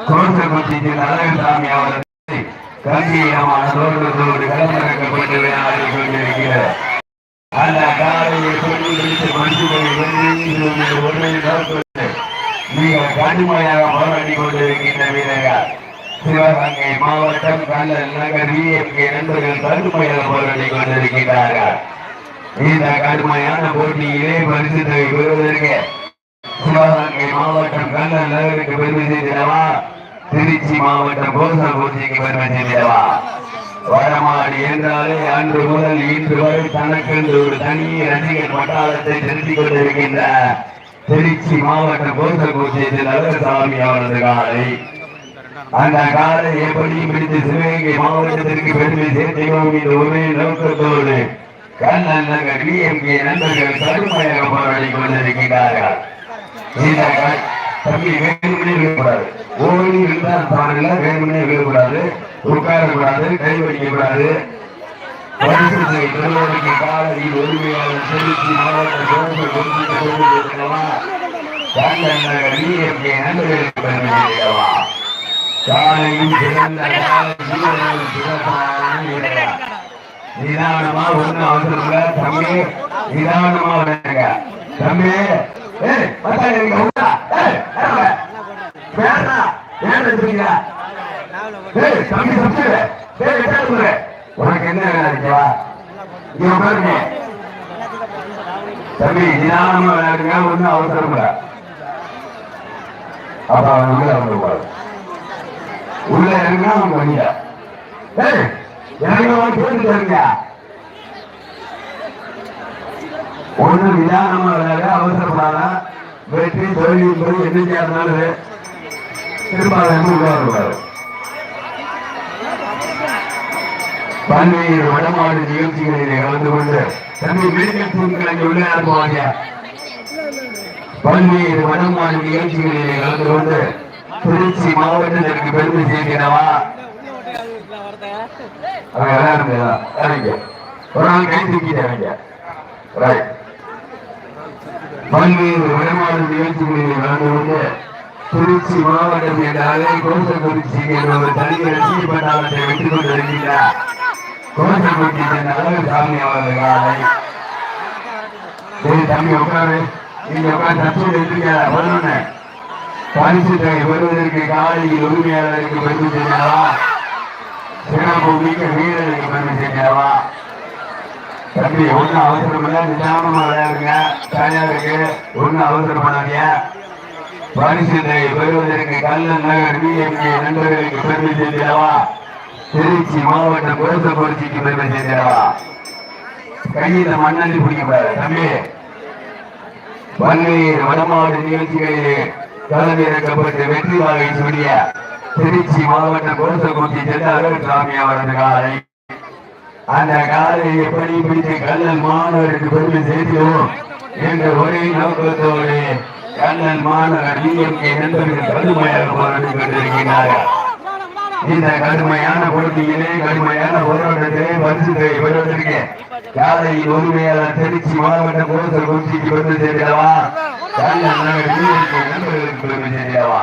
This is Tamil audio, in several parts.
கோசகுத்தி நாராயணசாமி அவர்களை கம்பீரமானதோடு களமிறக்கப்பட்டு விளையாடி கொண்டிருக்கிறார் அந்த காலையை சொல்லி வைத்து மனுஷனை வென்று ஒன்றை நோக்கத்தை மிக கடுமையாக போராடி கொண்டிருக்கின்ற வீரர்கள் சிவகங்கை மாவட்டம் கல்லல் நகர் விஎம்கே நண்பர்கள் கடுமையாக போராடி கொண்டிருக்கிறார்கள் இந்த கடுமையான போட்டியிலே பரிசு தொகை பெறுவதற்கு சிவகங்கை மாவட்டம் கண்ணன் நகருக்கு பெருமை செய்திடவா திருச்சி மாவட்டம் கோசாபூர்த்திக்கு பெருமை செய்திடவா வடமாடி என்றாலே அன்று முதல் இன்று வரை தனக்கென்று ஒரு தனி ரசிகர் பட்டாளத்தை செலுத்திக் கொண்டிருக்கின்ற திருச்சி மாவட்ட மாவட்டம் கோசகுச்சியத்தில் நல்லசாமி அவரது காலை. அந்த காலை எப்படியும் பிடித்து சிவகங்கை மாவட்டத்திற்கு பெருமை சேர்த்தியோம் இந்த ஒரே நோக்கத்தோடு கண்ணன் நகர் டிஎம்கே நண்பர்கள் கருமையாக போராடி கொண்டிருக்கிறார்கள் தம்பி வேணுமனே விழக்கூடாது. ஓடி இருந்தால் பாருங்க வேணுமனே விழக்கூடாது. உட்காரக்கூடாது கை வடிக்கக்கூடாது பரிசுத்தை பெறுவதற்கு காலையில் உரிமையாளர் திருச்சி மாவட்ட கோபுர குறிப்பிட்ட கொண்டிருக்கிறவா காலையில் சிறந்த நிதானமா ஒண்ணு அவசரம் இல்ல தம்பி நிதானமா தம்பி ஏய் ஏன் உனக்கு என்ன வேலை இங்க உட்காருங்க. தம்பி நிதானமா விளையாடுங்க ஒண்ணும் அவசரம் இல்ல. அப்ப அவன் உள்ள உள்ள இறங்க அவங்க வழியா? இறங்க கேட்டு தருங்க ஒண்ணு நிதானமா விளையாட அவசரப்படாத வெற்றி தோல்வி என்பது என்னைக்கா இருந்தாலும் திருப்பாளையம் உருவாக்குவார் பல்வேறு வடமாடு நிகழ்ச்சிகளிலே கலந்து கொண்டு தம்பி மெடிக்கல் தூண்களை உள்ள அனுப்புவாங்க பல்வேறு வடமாடு நிகழ்ச்சிகளிலே கலந்து கொண்டு திருச்சி மாவட்டத்திற்கு பெருமை சேர்க்கிறவா? அவங்க எல்லாரும் இறங்க ஒரு நாள் கை தூக்கிட்டு ரைட் பல்வேறு வடமாடு நிகழ்ச்சிகளில் கலந்து கொண்டு திருச்சி மாவட்டம் என்றாலே கோசகுறிச்சி என்ற ஒரு தனி ரசிகை பட்டாளத்தை வெற்றி கொண்டிருக்கிறார் கோசகுறிச்சி சென்ற அழகு சாமி அவர்கள் காலை. சரி தம்பி உட்காரு. நீங்க உட்காந்து தப்பு எடுத்துக்க வரணுன்னு பரிசு தொகை பெறுவதற்கு காலையில் உரிமையாளருக்கு பெருமை சிறப்பு மிக்க வீரருக்கு பெருமை செய்யவா தம்பி ஒன்றும் அவசரம் இல்லை நிதானமாக விளையாடுங்க. தயாருக்கு ஒன்றும் அவசரம் பண்ணாதீங்க. பரிசுத்தை பெறுவதற்கு கல்ல நகர் பிஎம்கே நண்பர்களுக்கு பெருமை செய்யவா திருச்சி மாவட்டம் கோசகுறிச்சிக்கு பெருமை செய்யவா கையில மண்ணள்ளி பிடிக்கக்கூடாது தம்பி பல்வேறு வடமாடு நிகழ்ச்சிகளிலே களமிறக்கப்பட்டு வெற்றி வாகை சூடிய திருச்சி மாவட்ட கோசகுச்சி செல்ல அருள்சாமி அவரது காலை அந்த காலை எப்படி பிடித்து கல்லல் மாணவருக்கு பெருமை சேர்த்தோம் என்ற ஒரே நோக்கத்தோடு கண்ணன் மாணவர் டிஎம்கே நண்பர்கள் கடுமையாக போராடி கொண்டிருக்கிறார்கள். இந்த கடுமையான போட்டியிலே கடுமையான போராட்டத்திலே பரிசுகளை பெறுவதற்கு காலையில் உரிமையாளர் திருச்சி மாவட்ட கோசல் குறிச்சிக்கு வந்து சேர்க்கிறவா? கல்லல் நகர் டிஎம்கே நண்பர்களுக்கு பெருமை சேர்க்கிறவா?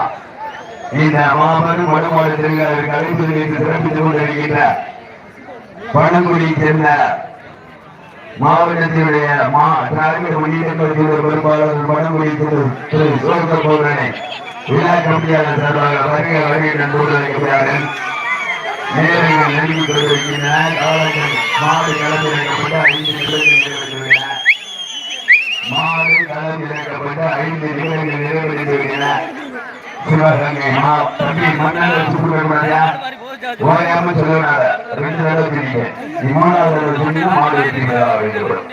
இந்த மாபெரும் வடமாடு திருவிழாவிற்கு அழைப்பு சிறப்பித்துக் கொண்டிருக்கின்ற பழங்குடியை சேர்ந்த மாவட்டத்தினுடைய மா திராவிட முன்னேற்ற கழகத்தினுடைய பொறுப்பாளர் பழங்குடியை சேர்ந்த திரு சோழ பௌர்ணனை விழா கமிட்டியாளர் சார்பாக வருக வருகை நன்றோடு அழைக்கிறார்கள் நேரங்கள் நெருங்கி கொண்டிருக்கின்றன. காலங்கள் மாடு களமிறக்கப்பட்டு ஐந்து நிகழ்ச்சிகள் நிறைவேற்றுள்ளன மாடு களமிறக்கப்பட்டு ஐந்து நிகழ்ச்சிகள் நிறைவேற்றிவிட்டன சிவகங்கை மா தம்பி மன்னர் சுப்பிரமணியா ஓயாம சொல்லக்கூடாத ரெண்டு தடவை மூணாவது தடவை சொன்னீங்கன்னா மாடு வெற்றிகளா வேண்டும்.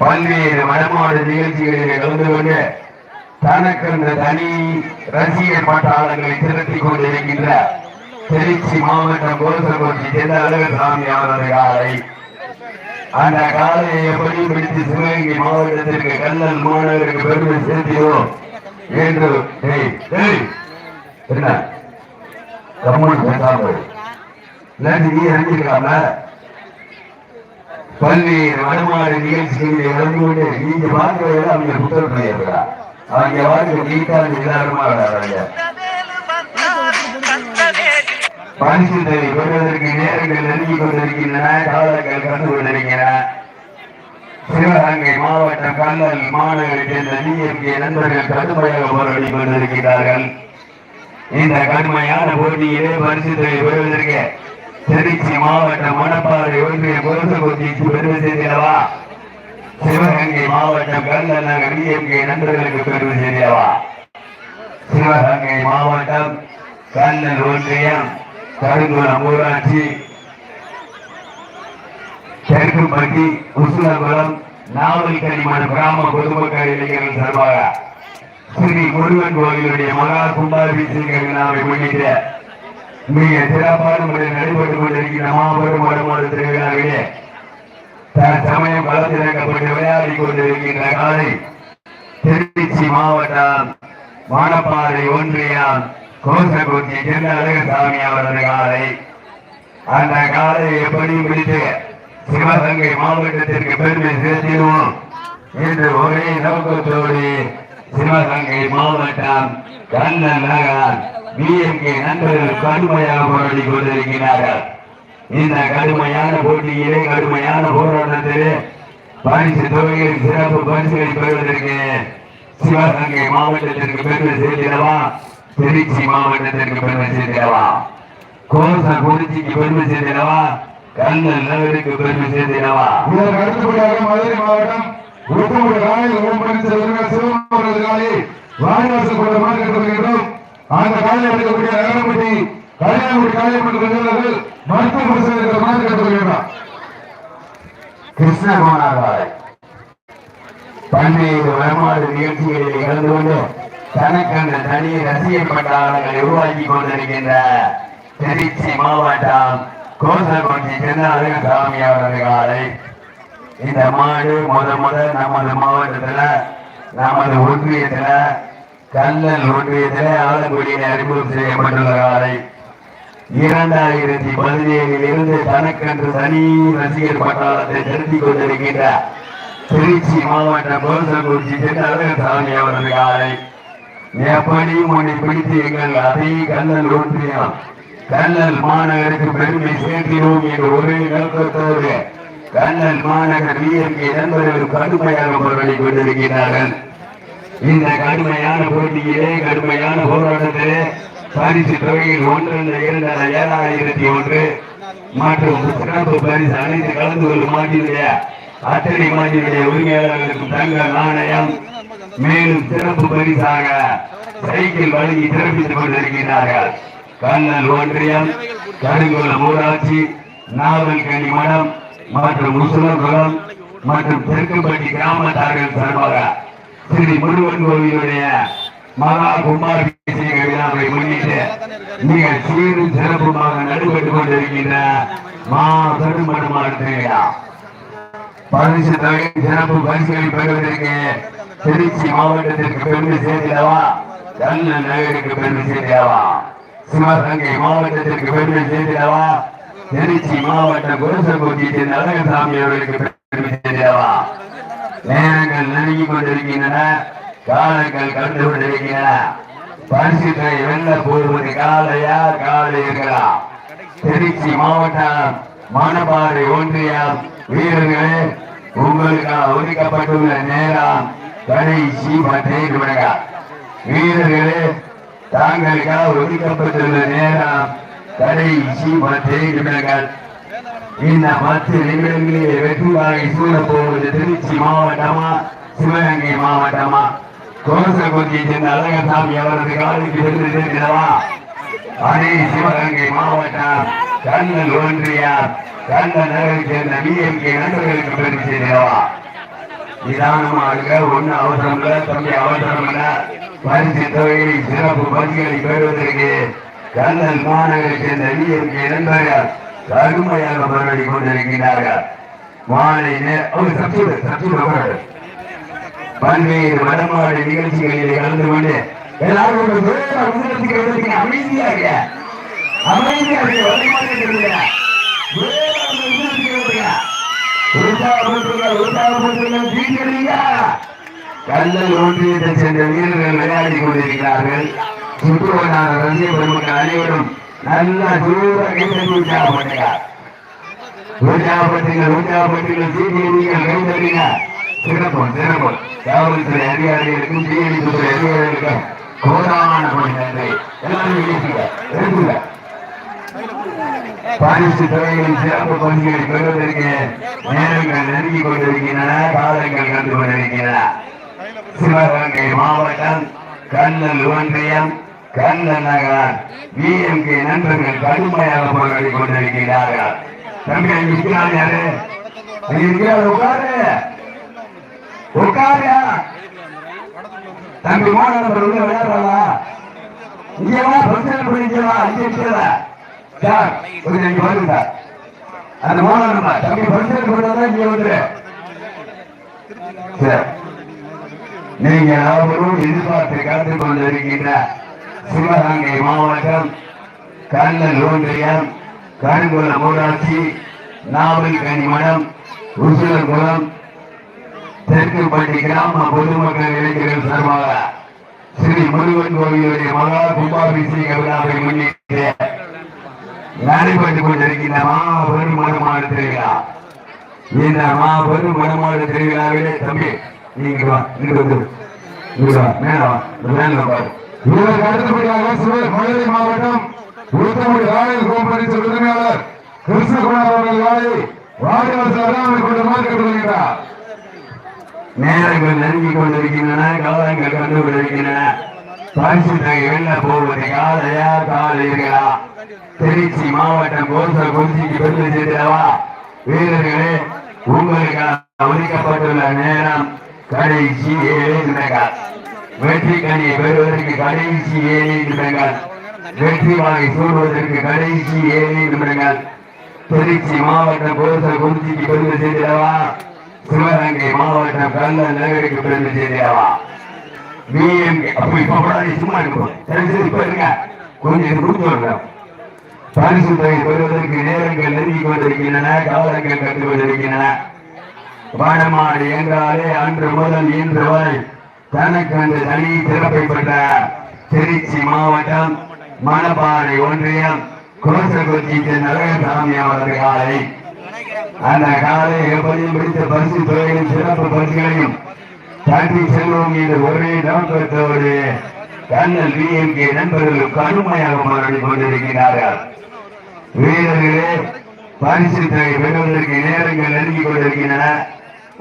பல்வேறு வடமாடு நிகழ்ச்சிகளிலே கலந்து கொண்டு தனக்கு இந்த தனி ரசிகர் பட்டாளங்களை திரட்டிக் கொண்டிருக்கின்ற திருச்சி மாவட்டம் கோசகோட்டி சேர்ந்த அழகசாமி அவரது காலை. அந்த காலையை எப்படி பிடித்து சிவகங்கை மாவட்டத்திற்கு கல்லல் மாணவருக்கு பெருமை சேர்த்தியோம் என்று என்ன? கம்முன்னு பேசாமல் இரு. இல்லாட்டி நீ வடமாறு நிகழ்ச்சிகளில் இறந்து கொண்டு நீங்க பார்க்கிறத அவங்க புத்தகம் பண்ணியிருக்கிறார் அவங்க வாழ்க்கை நீட்டா நிதானமா விளையாடுறாங்க. பரிசுத்தை பெறுவதற்கு நேரங்கள் நெருங்கிக் கொண்டிருக்கின்றன காலங்கள் கண்டு கொண்டிருக்கின்றன. சிவகங்கை மாவட்டம் கல்லல் மாநகரை சேர்ந்த டிஎம்கே நண்பர்கள் கடுமையாக போராடி கொண்டிருக்கிறார்கள். இந்த கடுமையான போட்டியிலே பரிசுத்தை பெறுவதற்கு திருச்சி மாவட்ட மணப்பாறை ஒன்றிய குரசகுத்திக்கு பெருமை செய்திடவா சிவகங்கை மாவட்டம் கல்லல் நகர் டிஎம்கே நண்பர்களுக்கு பெருமை செய்திடவா சிவகங்கை மாவட்டம் கல்லல் ஒன்றியம் கருங்குளம் ஊராட்சி தெற்குப்பட்டி உசுலகுளம் நாவல் கனிமன கிராம பொதுமக்கள் இளைஞர்கள் சார்பாக ஸ்ரீ முருகன் கோவிலுடைய மகா கும்பாபிஷேக விழாவை முன்னிட்டு மிக சிறப்பான முறையில் நடைபெற்றுக் கொண்டிருக்கிற மாபெரும் வடமாடு திருவிழாவிலே தற்சமயம் களத்திறக்கப்பட்டு விளையாடி கொண்டிருக்கின்ற காலை திருச்சி மாவட்டம் வானப்பாறை ஒன்றியம் கோசகுத்தி சென்ன அழகசாமி அவரது காலை. அந்த காலை எப்படி பிடித்து சிவகங்கை மாவட்டத்திற்கு பெருமை சேர்த்திடுவோம் என்று ஒரே நோக்கத்தோடு சிவகங்கை மாவட்டம் கண்ணன் நகர். பிஎம்கே நண்பர்கள் கடுமையாக போராடி கொண்டிருக்கிறார்கள். இந்த கடுமையான போட்டியிலே கடுமையான போராட்டத்திலே பரிசு தொகையில் சிறப்பு பரிசுகளை பெறுவதற்கு சிவகங்கை மாவட்டத்திற்கு பெருமை சேர்த்திடவா திருச்சி மாவட்டத்திற்கு பெருமை சேர்த்திடவா கோச குறிச்சிக்கு பெருமை சேர்த்திடவா கண்ணன் நகருக்கு பெருமை சேர்த்திடவா இதற்கு அடுத்தபடியாக மதுரை மாவட்டம் உத்தமுடைய காலையில் ஓம்பரிசு சிவன் காலை வாரிவாசல் கூடமாக கருதுகின்றோம் அந்த காலையில் எடுக்கக்கூடிய நகரப்பட்டி கல்யாணப்பட்டி காலைப்பட்டு கொண்டவர்கள் மருத்துவ பரிசோதனை பல்வேறு நிகழ்ச்சிகளில் கலந்து கொண்டு தனி ரசிகர் பட்டாளங்களை உருவாக்கி கொண்டிருக்கின்ற திருச்சி மாவட்டம் கோசல்கொண்டி சென்ன அழகசாமி அவரது காலை இந்த மாடு முத முத நமது மாவட்டத்துல நமது ஒன்றியத்துல கல்லல் ஒன்றியத்துல ஆலங்குடியில் அறிமுகம் செய்யப்பட்டுள்ள காலை. இரண்டாயிரத்தி பதினேழில் இருந்து தனக்கென்று தனி ரசிகர் பட்டாளத்தை செலுத்திக் கொண்டிருக்கின்ற திருச்சி மாவட்டம் கோசங்குறிச்சி சென்ற அழகசாமி அவரது காலை. எப்படியும் உன்னை பிடித்து எங்கள் அதே கல்லல் ஒன்றியம் கல்லல் மாநகருக்கு பெருமை சேர்க்கிறோம் என்ற ஒரே நோக்கத்தோடு கண்ணன் மாநகர் வீரருக்கு நண்பர்கள் கடுமையாக போராடி கொண்டிருக்கிறார்கள். இந்த கடுமையான போட்டியிலே கடுமையான போராட்டத்திலே பரிசு தொகையில் ஒன்று இரண்டு ஏழாயிரத்தி ஒன்று மற்றும் சிறப்பு பரிசு அனைத்து கலந்து கொள்ளும் மாட்டினுடைய அத்தனை மாட்டினுடைய உரிமையாளர்களுக்கு தங்க நாணயம் மேலும் சிறப்பு பரிசாக சைக்கிள் வழங்கி சிறப்பித்துக் கொண்டிருக்கிறார்கள். கண்ணல் ஒன்றியம் கருங்குளம் ஊராட்சி நாவல் கனிமடம் மடம் மற்றும் முஸ்லிம்களும் மற்றும் தெற்குப்பட்டி கிராமத்தார்கள் சார்பாக ஸ்ரீ முருகன் கோவிலுடைய மகா கும்பாபிஷேக விழாவை முன்னிட்டு மிக சீரும் சிறப்புமாக நடைபெற்றுக் கொண்டிருக்கின்ற மா பெருமடுமாறு திருவிழா. பரிசு தொகை சிறப்பு பரிசுகளை பெறுவதற்கு திருச்சி மாவட்டத்திற்கு பெருமை சேர்த்திடவா கண்ணன் நகருக்கு பெருமை சேர்த்திடவா சிவகங்கை மாவட்டத்திற்கு பெருமை சேர்த்திடவா திருச்சி மாவட்டம் குருசகுட்டியை நரகசாமி அவர்களுக்கு பெருமை நேரங்கள் நெருங்கிக் கொண்டிருக்கின்றன காலங்கள் கண்டு கொண்டிருக்கின்றன பரிசுகளை வெல்ல போவது காலையா காலை இருக்கலாம் திருச்சி மாவட்டம் மணப்பாறை ஒன்றியம் வீரர்களே உங்களுக்காக ஒதுக்கப்பட்டுள்ள நேரம் கடைசி பத்து நிமிடங்கள் வீரர்களே தாங்களுக்காக ஒதுக்கப்பட்டுள்ள நேரம் கடைசி பத்து நிமிடங்கள். இந்த பத்து நிமிடங்களிலே வெற்றி வாகை சூழப் போவது திருச்சி மாவட்டமா சிவகங்கை மாவட்டமா? கோசகுந்தியை சேர்ந்த அழகசாமி அவரது காலுக்கு சென்று சேர்க்கிறவா அதே சிவகங்கை மாவட்டம் கண்ணன் ஒன்றியார் கண்ணன் நகரை சேர்ந்த பிஎம்கே நண்பர்களுக்கு பெருமை செய்கிறவா நிதானமாக ஒன்னு அவசரம் இல்ல தம்பி அவசரம் இல்ல பரிசு தொகையை சிறப்பு பரிசுகளை பெறுவதற்கு கண்ணல் மாநகரை சேர்ந்த பிஎம்கே நண்பர்கள் கடுமையாக போராடி கொண்டிருக்கிறார்கள். மாலை நே- அவர் சப்சூடு பல்வேறு வடமாடு நிகழ்ச்சிகளில் கலந்து கொண்டு எல்லாரும் ஒரு அமைதியாக அமைதியாக கல்லல் ஒன்றியத்தை சேர்ந்த வீரர்கள் விளையாடி கொண்டிருக்கிறார்கள். சுற்றுவட்டார ரசிக பெருமக்கள் அனைவரும் நல்லா சூழ கைத்தறி உற்சாகப்படுங்க உற்சாகப்படுத்துங்க உற்சாகப்படுத்துங்க சீக்கிரங்கள் கைத்தறிங்க சிறப்பம் சிறப்பம் காவல்துறை அதிகாரிகளுக்கும் தீயணைப்புத்துறை அதிகாரிகளுக்கும் கோடான கோடி நன்றி. எல்லாரும் எழுதிங்க எழுதுங்க. பாரிசு துறைகளின் சிறப்பு பணிகளை பெறுவதற்கு நேரங்கள் நெருங்கிக் கொண்டிருக்கின்றன காலங்கள் கண்டு கொண்டிருக்கின்றன. சிவகங்கை மாவட்டம் கண்ணல் ஒன்றியம் கண்ணல் நகர் விஎம்கே நண்பர்கள் கடுமையாக போராடி கொண்டிருக்கிறார்கள். தம்பி இருக்கிறார் யாரு? இருக்கிறார் உட்காரு. உட்காரு தம்பி மோன நம்பர் உள்ள விளையாடுறாளா? இங்க பிரச்சனை பண்ணிக்கிறா அங்கே இருக்கிறதா சார் கொஞ்சம் இங்க வருங்க அந்த மோன தம்பி பிரச்சனை பண்ணுறதா இங்க வந்து நீங்க அவரும் எதிர்பார்த்து கலந்து கொண்டிருக்கின்ற சிவகங்கை மாவட்டம் கண்ணல் ஒன்றியம் கருங்குளம் ஊராட்சி நாவல் கனிமடம் உசுலகுளம் தெற்குப்பட்டி கிராம பொதுமக்கள் இளைஞர்கள் சார்பாக ஸ்ரீ முருகன் கோவிலுடைய மகா கும்பாபிஷேக விழாவை முன்னிட்டு நடைபெற்றுக் கொண்டிருக்கின்ற மாபெரும் மனமான திருவிழா. இந்த மாபெரும் மனமான திருவிழாவிலே தம்பி நீங்க வா இங்க வந்து மேல வா மேல பாரு இதற்கு அடுத்தபடியாக சிவகங்கை மதுரை மாவட்டம் உளுத்தங்குடி ராயல் கோம்பரிசு உரிமையாளர் கிருஷ்ணகுமார் அவர்கள் வாழை வாடிவாசல் அருகாமல் கொண்டு மாற்றிக்கொண்டிருக்கிறார் நேரங்கள் நெருங்கிக் கொண்டிருக்கின்றன காலங்கள் கண்டு கொண்டிருக்கின்றன பரிசு தொகை போவது? காலையா காலையா திருச்சி மாவட்டம் கோச குறிச்சிக்கு பெருமை சேர்த்தவா வீரர்களே உங்களுக்கு ஒதுக்கப்பட்டுள்ள நேரம் கடைசி ஏழு நிமிடங்கள். வெற்றி கனியை பெறுவதற்கு கடைசி ஏழை நிமிடங்கள். வெற்றி வாகை சூடுவதற்கு கடைசி ஏழை நிமிடங்கள். திருச்சி மாவட்டம் கோச குறிச்சிக்கு பெருமை சேர்த்தவா சிவகங்கை மாவட்டம் கல்ல நகருக்கு பெருமை சேர்த்தவா பிஎம்கே அப்ப இப்ப கூட சும்மா இருக்கும் தெரிஞ்சது இப்ப இருங்க. கொஞ்சம் இது கொடுத்து பரிசு தொகை பெறுவதற்கு நேரங்கள் நெருங்கிக் கொண்டிருக்கின்றன காலங்கள் கண்டு கொண்டிருக்கின்றன வடமாடு என்றாலே அன்று முதல் இன்று வரை தனக்கு தனி சிறப்பை பெற்ற திருச்சி மாவட்டம் மணப்பாறை ஒன்றியம் கோசகுச்சி நரகசாமி அவரது காலை. அந்த காலை எப்படியும் பிடித்த பரிசு துறையின் சிறப்பு பரிசுகளையும் தாண்டி செல்வோம். என்று ஒரே நோக்கத்தோடு கண்ணல் பிஎம்கே நண்பர்கள் கடுமையாக போராடி கொண்டிருக்கிறார்கள். வீரர்களே பரிசு தொகை பெறுவதற்கு நேரங்கள் நெருங்கிக் கொண்டிருக்கின்றன.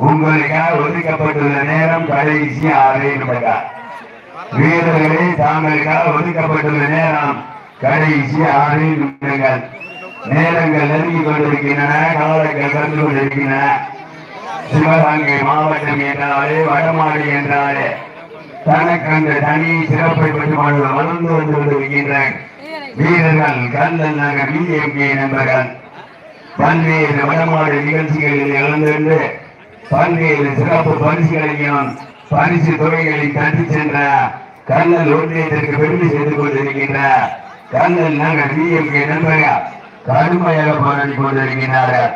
உங்களுக்காக ஒதுக்கப்பட்டுள்ள நேரம் கடைசி ஆறு நிமிடம் வீரர்களே தாங்களுக்காக ஒதுக்கப்பட்டுள்ள நேரம் கடைசி ஆறு நிமிடங்கள் நேரங்கள் நெருங்கிக் கொண்டிருக்கின்றன காலங்கள் கலந்து கொண்டிருக்கின்றன. சிவகங்கை மாவட்டம் என்றாலே வடமாடு என்றாலே தனக்கு அந்த தனி சிறப்பை பெற்று வளர்ந்து வந்து கொண்டிருக்கின்ற வீரர்கள் கல்லன் நகர் பிஎம்கே நண்பர்கள். பல்வேறு வடமாடு நிகழ்ச்சிகளில் கலந்து பல்வேறு சிறப்பு பரிசுகளையும் பரிசு தொகைகளையும் கட்டி சென்ற கண்ணல் ஒன்றியத்திற்கு பெருமை செய்து கொண்டிருக்கின்ற கண்ணல் நகர் டிஎம்கே நண்பர்கள் கடுமையாக போராடி கொண்டிருக்கின்றார்கள்.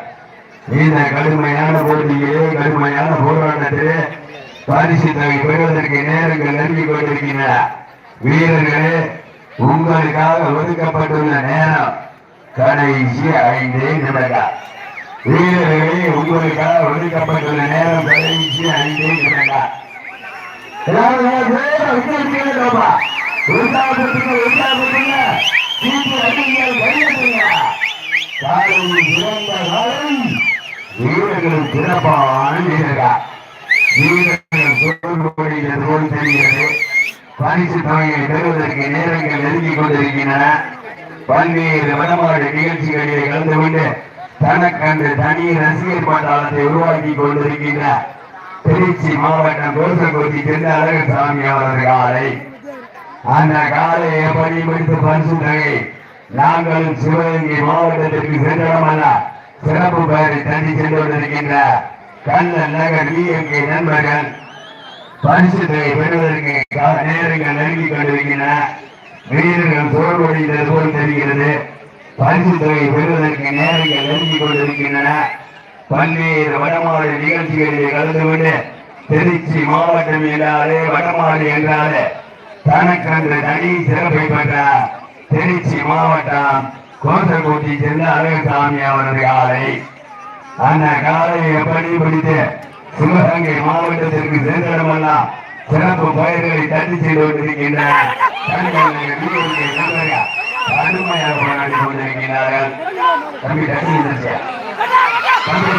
இந்த கடுமையான போட்டியிலே கடுமையான போராட்டத்திலே பரிசு தொகை பெறுவதற்கு நேரங்கள் நெருங்கிக் கொண்டிருக்கின்றன. வீரர்களே உங்களுக்காக ஒதுக்கப்பட்டுள்ள நேரம் கடைசி ஐந்து நிமிடம் வீரர்களே உங்களுக்காக ஒதுக்கப்பட்டுள்ள நேரம் கடைசி ஐந்து நிமிடங்கள் எல்லாரும் வேகமா சீட்டு அடிங்கள், கையெழுத்துங்க. காலையில் சிறந்த காலை வீரர்கள் சிறப்பான வீரர்கள் வீரர்கள் தோல்வியது தெரிகிறது. பரிசு தொகையை பெறுவதற்கு நேரங்கள் நெருங்கிக் கொண்டிருக்கின்றன. பல்வேறு வடமாடு நிகழ்ச்சிகளில் கலந்து கொண்டு தனக்கன்று தனி ரசிகர் பட்டாளத்தை உருவாக்கி கொண்டிருக்கின்ற திருச்சி மாவட்டம் கோசகுடி சென்ற அழகசாமி அவரது காலை. அந்த காலையை பணி முடித்து பரிசு தொகை? நாங்கள் சிவகங்கை மாவட்டத்திற்கு சென்றடமல்ல சிறப்பு பெயரை தண்ணி சென்று கொண்டிருக்கின்ற கண்ணன் நகர் விஎம்கே நண்பர்கள் பரிசு தொகை பெறுவதற்கு கா- நேரங்கள் நெருங்கிக் கொண்டிருக்கின்றன. வீரர்கள் சோர்வடைந்தது போல் தெரிகிறது. பரிசு தொகை பெறுவதற்கு நேரங்கள் நெருங்கிக் கொண்டிருக்கின்றன. பல்வேறு வடமாடு நிகழ்ச்சிகளில் கலந்து கொண்டு திருச்சி மாவட்டம் என்றாலே வடமாடு என்றாலே தனக்கன்று தனி சிறப்பை பெற்ற திருச்சி மாவட்டம் கோசல்கோட்டி சேர்ந்த அழகசாமி அவரது காலை அந்த காலையை எப்படி பிடித்து சிவகங்கை மாவட்டத்திற்கு சென்றடமெல்லாம் சிறப்பு பயிர்களை தட்டி செய்து கொண்டிருக்கின்ற தனிமனித வீரர்கள் கடுமையாக போராடி கொண்டிருக்கிறார்கள். தம்பி தட்டி தம்பி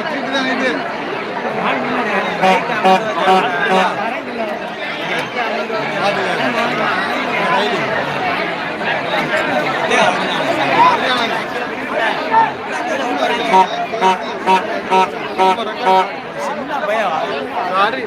தட்டி இருந்துச்சு சாரி